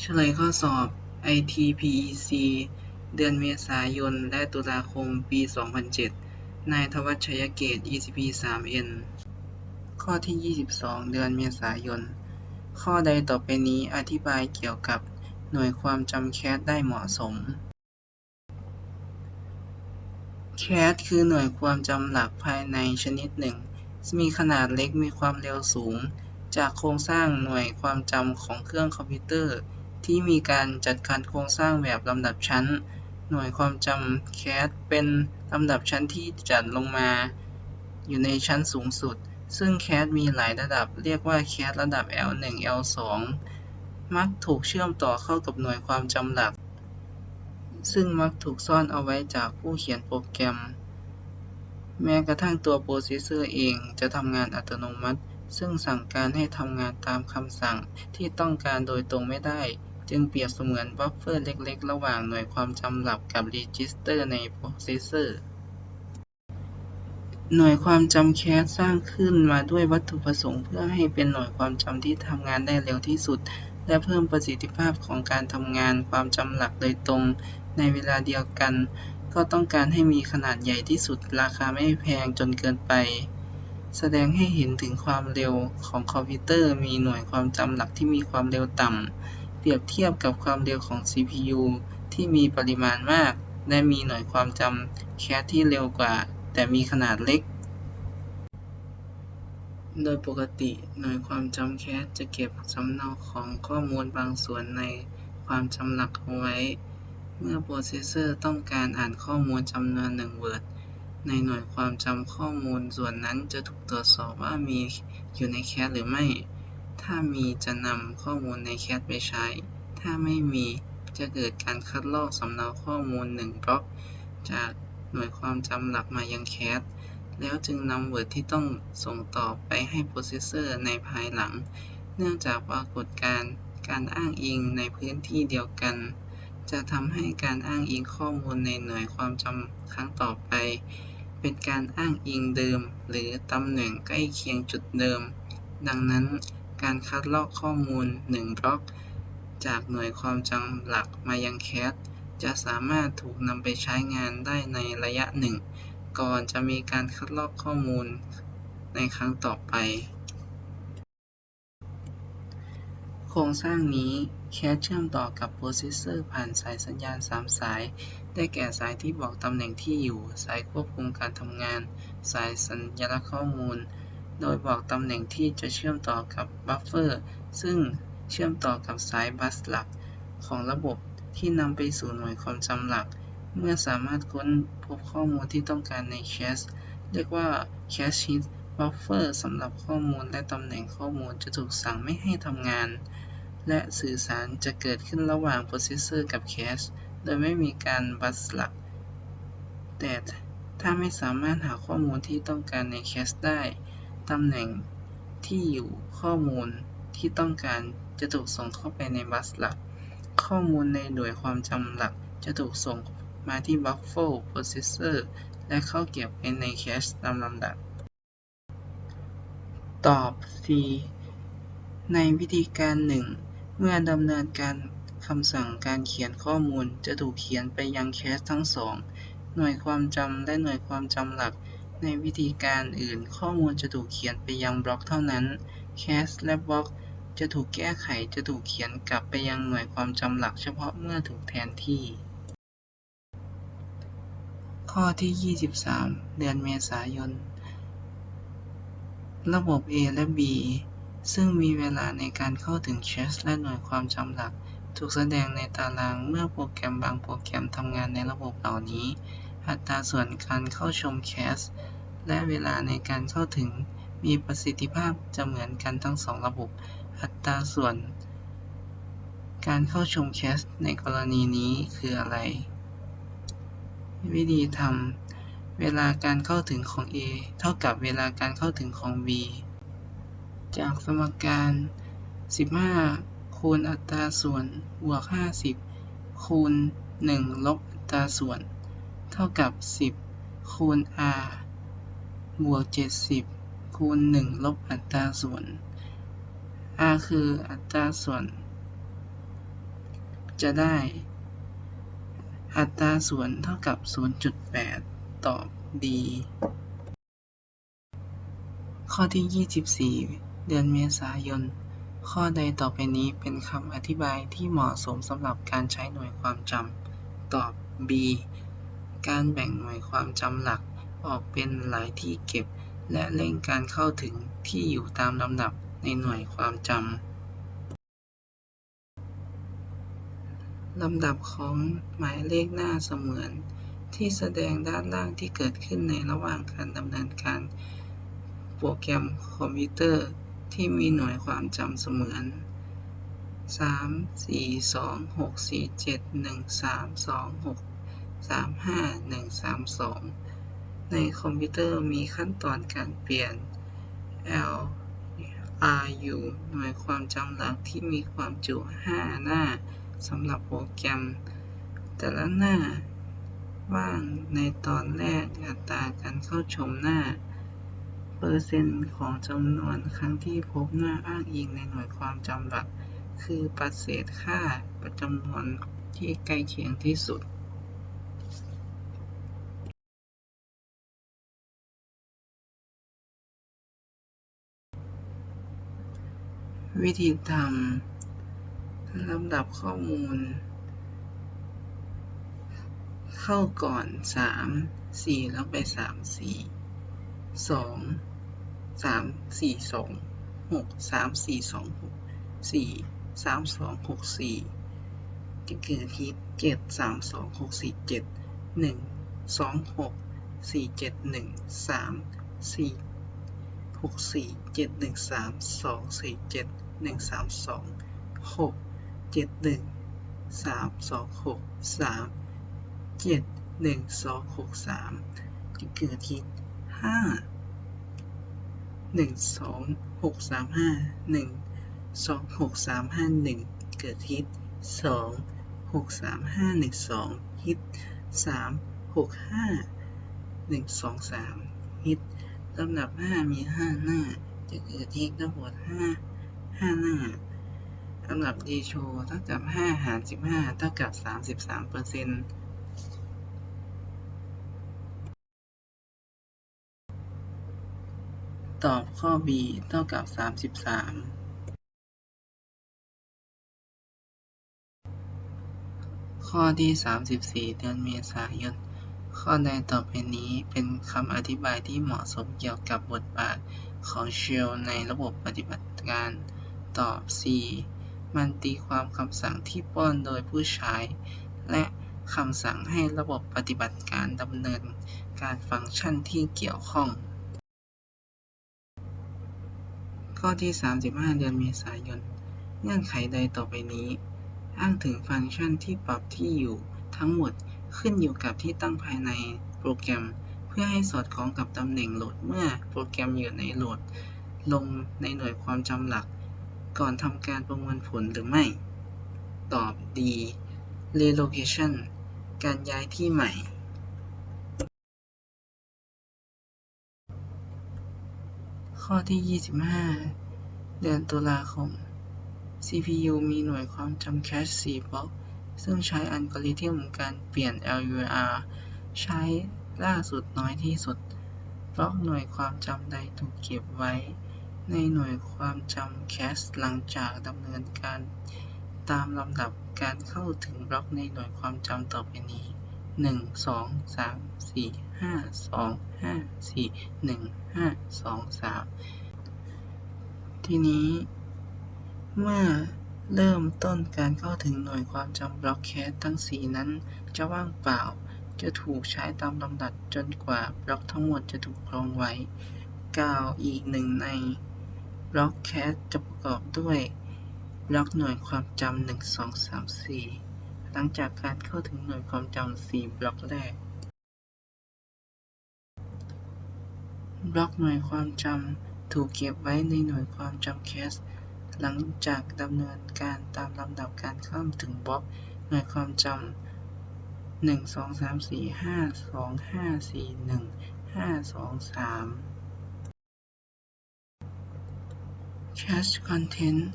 เฉลยข้อสอบ ITPEC เดือนเมษายน และตุลาคม ปี 2007 นายธวัชชัยเกต ECP 3N ข้อที่ 22 เดือนเมษายน ข้อใดต่อไปนี้อธิบายเกี่ยวกับหน่วยความจำแคสได้เหมาะสม แคสคือหน่วยความจำหลักภายในชนิดหนึ่ง มีขนาดเล็กมีความเร็วสูง จากโครงสร้างหน่วยความจำของเครื่องคอมพิวเตอร์ ที่มีการจัดการโครงสร้างแบบลำดับชั้น หน่วยความจำแคสเป็นลำดับชั้นที่จัดลงมาอยู่ในชั้นสูงสุด ซึ่งแคสมีหลายระดับ เรียกว่าแคสระดับ L1 L2 มักถูกเชื่อมต่อเข้ากับหน่วยความจำหลัก ซึ่งมักถูกซ่อนเอาไว้จากผู้เขียนโปรแกรม แม้กระทั่งตัวโปรเซสเซอร์เองจะทำงานอัตโนมัติ ซึ่งสั่งการให้ทำงานตามคำสั่งที่ต้องการโดยตรงไม่ได้ จึงเปรียบเสมือนบัฟเฟอร์เล็กๆ ระหว่างหน่วยความจำหลักกับรีจิสเตอร์ในโปรเซสเซอร์หน่วยความจำแคสสร้างขึ้นมาด้วยวัตถุประสงค์เพื่อให้เป็นหน่วยความจำที่ทำงานได้เร็วที่สุด และเพิ่มประสิทธิภาพของการทำงานความจำหลักโดยตรง ในเวลาเดียวกัน ก็ต้องการให้มีขนาดใหญ่ที่สุด ราคาไม่แพงจนเกินไป แสดงให้เห็นถึงความเร็วของคอมพิวเตอร์ มีหน่วยความจำหลักที่มีความเร็วต่ำ ปรียบเทียบกับความเร็วของ CPU ที่มีปริมาณมาก และมีหน่วยความจำแคสที่เร็วกว่า แต่มีขนาดเล็ก โดยปกติ หน่วยความจำแคสจะเก็บสำเนาของข้อมูลบางส่วนในความจำหลักเอาไว้ เมื่อโปรเซสเซอร์ต้องการอ่านข้อมูลจำนวนหนึ่งเวิร์ดในหน่วยความจำข้อมูลส่วนนั้นจะถูกตรวจสอบว่ามีอยู่ในแคสหรือไม่ ถ้ามีจะนำข้อมูลในแคสไปใช้ ถ้าไม่มีจะเกิดการคัดลอกสำเนาข้อมูลหนึ่งบล็อก จากหน่วยความจำหลักมายังแคสแล้วจึงนำเวิร์ดที่ต้องส่งต่อไปให้โปรเซสเซอร์ในภายหลัง เนื่องจากปรากฏการณ์การอ้างอิงในพื้นที่เดียวกัน จะทำให้การอ้างอิงข้อมูลในหน่วยความจำครั้งต่อไป เป็นการอ้างอิงเดิม หรือตำแหน่งใกล้เคียงจุดเดิม ดังนั้น การคัดลอกข้อมูล 1 บล็อก จากหน่วยความจำหลักมายังแคสจะสามารถถูกนำไปใช้งานได้ในระยะหนึ่ง ก่อนจะมีการคัดลอกข้อมูลในครั้งต่อไป โครงสร้างนี้แคสเชื่อมต่อกับโปรเซสเซอร์ผ่านสายสัญญาณ 3 สาย ได้แก่สายที่บอกตำแหน่งที่อยู่ สายควบคุมการทำงาน สายสัญลักษณ์ข้อมูล โดยบอกตำแหน่งที่จะเชื่อมต่อกับบัฟเฟอร์ซึ่งเชื่อมต่อกับสายบัสหลักของระบบที่นำไปสู่หน่วยความจำหลัก เมื่อสามารถค้นพบข้อมูลที่ต้องการในแคชเรียกว่า Cache Hit Buffer สำหรับข้อมูลและตำแหน่งข้อมูลจะถูกสั่งไม่ให้ทำงาน และสื่อสารจะเกิดขึ้นระหว่างโปรเซสเซอร์กับแคชโดยไม่มีการบัสหลัก แต่ถ้าไม่สามารถหาข้อมูลที่ต้องการในแคชได้ ตำแหน่งที่อยู่ข้อมูลที่ต้องการจะถูกส่งเข้าไปในบัสหลัก ข้อมูลในหน่วยความจำหลักจะถูกส่งมาที่บัฟเฟอร์โปรเซสเซอร์และเข้าเก็บไว้ในแคชตามลำดับ ตอบ C ในวิธีการหนึ่งเมื่อดำเนินการคำสั่งการเขียนข้อมูลจะถูกเขียนไปยังแคชทั้งสอง หน่วยความจำและหน่วยความจำหลัก ในวิธีการอื่น ข้อมูลจะถูกเขียนไปยังบล็อกเท่านั้นแคชและบล็อกจะถูกแก้ไขจะถูกเขียนกลับไปยังหน่วยความจำหลักเฉพาะเมื่อถูกแทนที่ ข้อที่ 23 เดือนเมษายน ระบบ A และ B ซึ่งมีเวลาในการเข้าถึงแคชและหน่วยความจำหลัก ถูกแสดงในตารางเมื่อโปรแกรมบางโปรแกรมทำงานในระบบเหล่านี้ อัตราส่วนการเข้าชมแคชและเวลาในการเข้าถึงมีประสิทธิภาพจะเหมือนกันทั้งสองระบบ อัตราส่วน การเข้าชมแคชในกรณีนี้คืออะไร วิธีทำเวลาการเข้าถึงของ A เท่ากับเวลาการเข้าถึงของ B จากสมการ 15 คูณอัตราส่วนบวก 50 คูณ 1 ลบอัตราส่วน เท่ากับ10คูณ R บวก70คูณ1ลบอัตราส่วน R คืออัตราส่วน จะได้ อัตราส่วนเท่ากับ 0.8 ตอบ D ข้อที่ 24 เดือนเมษายน ข้อใดต่อไปนี้เป็นคำอธิบายที่เหมาะสมสำหรับการใช้หน่วยความจำ ตอบ B การแบ่งหน่วยความจำหลักออกเป็นหลายที่เก็บ และเร่งการเข้าถึงที่อยู่ตามลำดับในหน่วยความจำ ลำดับของหมายเลขหน้าเสมือน ที่แสดงด้านล่างที่เกิดขึ้นในระหว่างการดำเนินการ โปรแกรมคอมพิวเตอร์ที่มีหน่วยความจำเสมือน 3 4 2 6 4 7 1 3 2 6 3 5 1 3 2 ในคอมพิวเตอร์มีขั้นตอนการเปลี่ยน L R U หน่วยความจำหลักที่มีความจุ 5 หน้าสำหรับโปรแกรม แต่ละหน้าว่างในตอนแรกอัตราการเข้าชมหน้า เปอร์เซ็นต์ของจำนวนครั้งที่พบหน้าอ้างอิงในหน่วยความจำหลัก คือปัดเศษค่าประจำนวนที่ใกล้เคียงที่สุด วิธีทำลำดับข้อมูล เข้าก่อน 3 4 แล้วไป 3 4 2 3 4 2 6 3 4 2 6 4 3 2 6 4จะเกิดที่7 3 2 6 4 7 1 2 6 4 7 1 3 4 6 4 7 1 3 2 4 7 1 3 2 6 7 1 3 2 6 3 7 1 2 6 3จะเกิดที่5 1 2 6 3 5 1 2 6 3 5 1เกิดฮิต2 6 3 5 1 2ฮิต3 6 5 1 2 3ฮิตลำดับ5มี5หน้าจะเกิดฮิตทั้งหมด5 5 ห้าหน้าลำดับดีโชเท่ากับ5หาร15เท่ากับ33เปอร์เซ็นต์ตอบข้อ B เท่ากับ33ข้อที่34เดือนเมษายนข้อใดต่อไปนี้เป็นคำอธิบายที่เหมาะสมเกี่ยวกับบทบาทของเชลในระบบปฏิบัติการ ตอบ C มันตีความคำสั่งที่ป้อนโดยผู้ใช้ และคำสั่งให้ระบบปฏิบัติการดำเนินการฟังก์ชันที่เกี่ยวข้อง ข้อที่ 35 เดือนเมษายน เงื่อนไขใดต่อไปนี้ อ้างถึงฟังก์ชันที่ปรับที่อยู่ทั้งหมดขึ้นอยู่กับที่ตั้งภายในโปรแกรม เพื่อให้สอดคล้องกับตำแหน่งโหลดเมื่อโปรแกรมอยู่ในโหลด ลงในหน่วยความจำหลัก ก่อนทำการประมวลผลหรือไม่ ตอบ D relocation การย้ายที่ใหม่ ข้อที่ 25 เดือนตุลาคม CPU มีหน่วยความจำแคช4บล็อก ซึ่งใช้อัลกอริทึมการเปลี่ยน LUR ใช้ล่าสุดน้อยที่สุด บล็อกหน่วยความจำใดถูกเก็บไว้ ในหน่วยความจำแคชหลังจากดำเนินการตามลำดับการเข้าถึงบล็อกในหน่วยความจำต่อไปนี้ 1 2 3 4 5 2 5 4 1 5 2 3 ทีนี้ เมื่อเริ่มต้นการเข้าถึงหน่วยความจำบล็อกแคชทั้ง 4 นั้นจะว่างเปล่าจะถูกใช้ตามลำดับจนกว่าบล็อกทั้งหมดจะถูกครองไว้ กล่าวอีกหนึ่งใน บล็อกแคชจะประกอบด้วยบล็อกหน่วยความจำ1 2 3 4หลังจากการเข้าถึงหน่วยความจำ4บล็อกแรก บล็อกหน่วยความจำถูกเก็บไว้ในหน่วยความจำแคชหลังจากดำเนินการตามลำดับการเข้าถึงบล็อกหน่วยความจำ1 2 3 4 5 2 5 4 1 5 2 3 Cache Content LRU2 M RU หนึ่งสองสามหนึ่งสองสาสองสาสี่ห้าสามสี่ห้าสองสาม Cache Content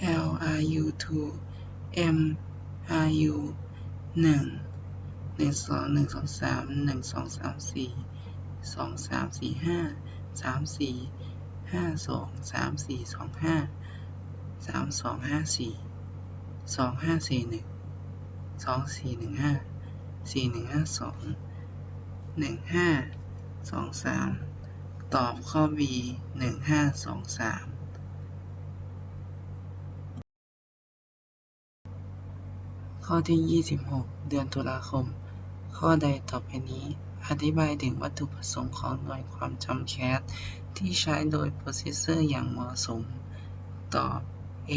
LRU 2 MRU 1 1 2 1 2 3 1 2 3 4 2 3 4 5 3 4 5 2 3 4 2 5 3 2 5 4 2 5 4 1 2 4 1 5 4 1 5 2 1 5 2 3 ตอบข้อ B 1 5 2 3 ข้อที่ 26 เดือนตุลาคม ข้อใดต่อไปนี้ อธิบายถึงวัตถุประสงค์ของหน่วยความจำแคชที่ใช้โดยโปรเซสเซอร์อย่างเหมาะสม ตอบ A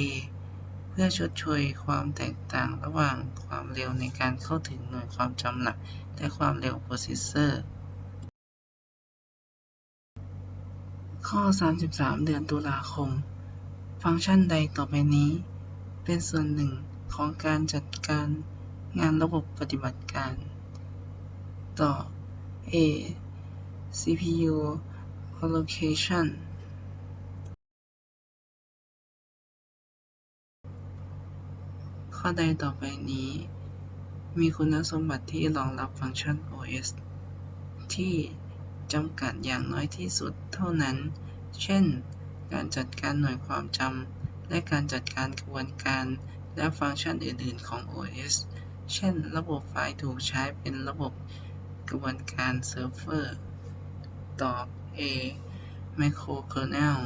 เพื่อชดเชยความแตกต่างระหว่างความเร็วในการเข้าถึงหน่วยความจำหลัก และความเร็วโปรเซสเซอร์ ข้อ 33 เดือนตุลาคม ฟังก์ชันใดต่อไปนี้ เป็นส่วนหนึ่ง ของการจัดการงานระบบปฏิบัติการ ต่อ A CPU allocation ข้อใดต่อไปนี้ มีคุณสมบัติที่รองรับฟังก์ชัน OS ที่จำกัดอย่างน้อยที่สุดเท่านั้น เช่น การจัดการหน่วยความจำและการจัดการกระบวนการ และฟังก์ชันอื่น ๆ ของ OS เช่น ระบบไฟล์ถูกใช้เป็นระบบกระบวนการเซิร์ฟเวอร์ ตอบ A microkernel